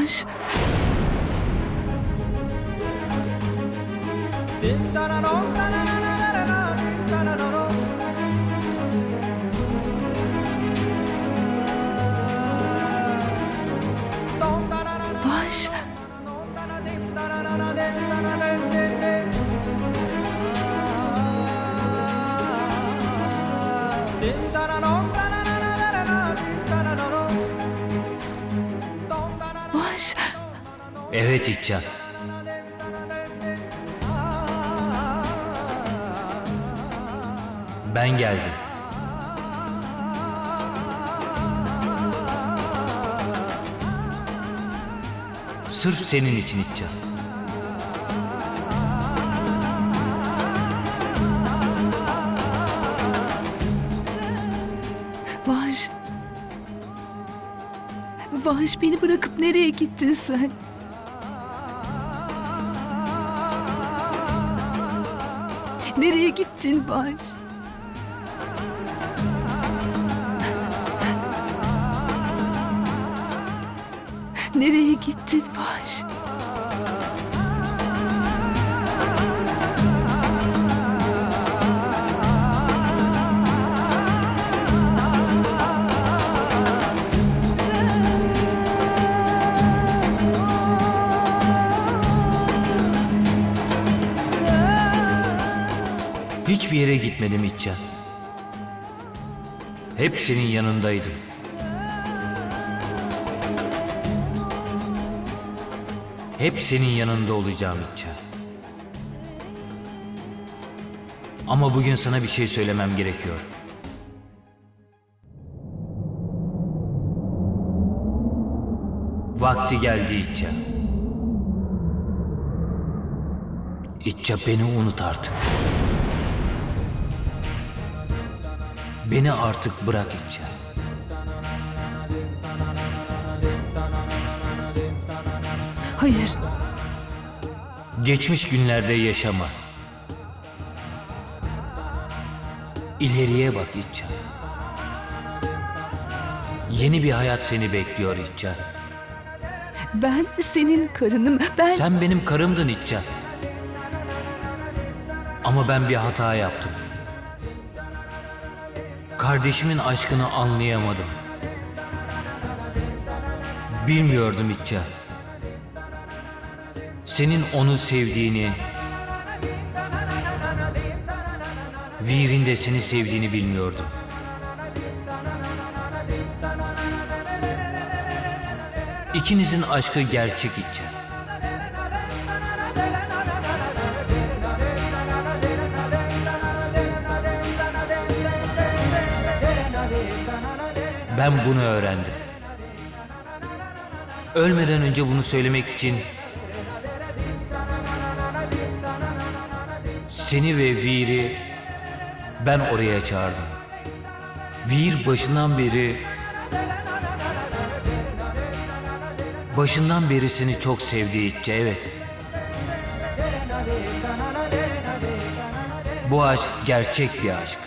Dommage. Dommage. Dommage. Evet İtcan. Ben geldim. Sırf senin için İtcan. Baş. Baş beni bırakıp nereye gittin sen? Nereye gittin Baş? Nereye gittin Baş? Hiçbir yere gitmedim İtcan. Hep senin yanındaydım. Hep senin yanında olacağım İtcan. Ama bugün sana bir şey söylemem gerekiyor. Vakti geldi İtça. İtça beni unut artık. Beni artık bırak İtça. Hayır. Geçmiş günlerde yaşama. İleriye bak İtça. Yeni bir hayat seni bekliyor İtça. Ben senin karınım. Ben... Sen benim karımdın İtça. Ama ben bir hata yaptım. Kardeşimin aşkını anlayamadım. Bilmiyordum İtça. Senin onu sevdiğini, Vir'in de seni sevdiğini bilmiyordum. İkinizin aşkı gerçek İtça. Ben bunu öğrendim. Ölmeden önce bunu söylemek için seni ve Vir'i ben oraya çağırdım. Vir başından beri başından beri seni çok sevdi İtçe evet. Bu aşk gerçek bir aşk.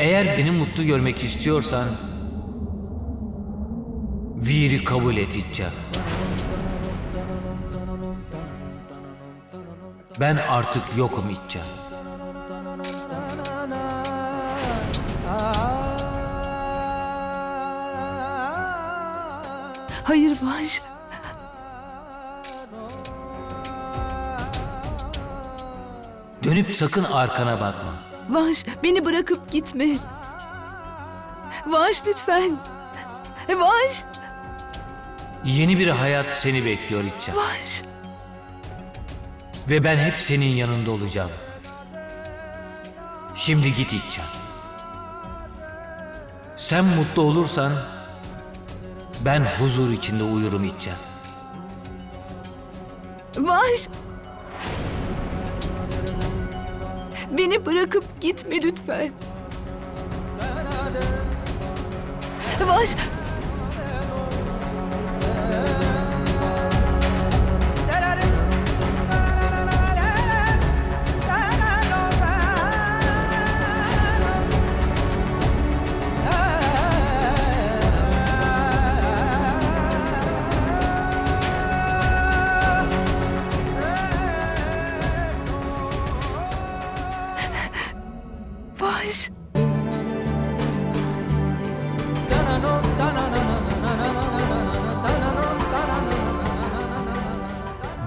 Eğer beni mutlu görmek istiyorsan Vir'i kabul et İtça. Ben artık yokum İtça. Hayır Baş. Dönüp sakın arkana bakma. Vaş beni bırakıp gitme. Vaş lütfen. Vaş. Yeni bir hayat seni bekliyor İtça. Vaş. Ve ben hep senin yanında olacağım. Şimdi git İtça. Sen mutlu olursan ben huzur içinde uyurum İtça. Vaş. Beni bırakıp gitme lütfen. Vaş.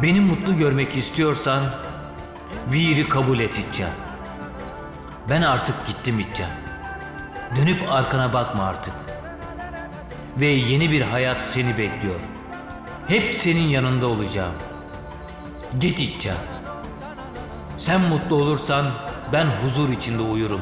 Beni mutlu görmek istiyorsan Vir'i kabul et İtcan. Ben artık gittim İtcan. Dönüp arkana bakma artık. Ve yeni bir hayat seni bekliyor. Hep senin yanında olacağım. Git İtcan. Sen mutlu olursan ben huzur içinde uyurum.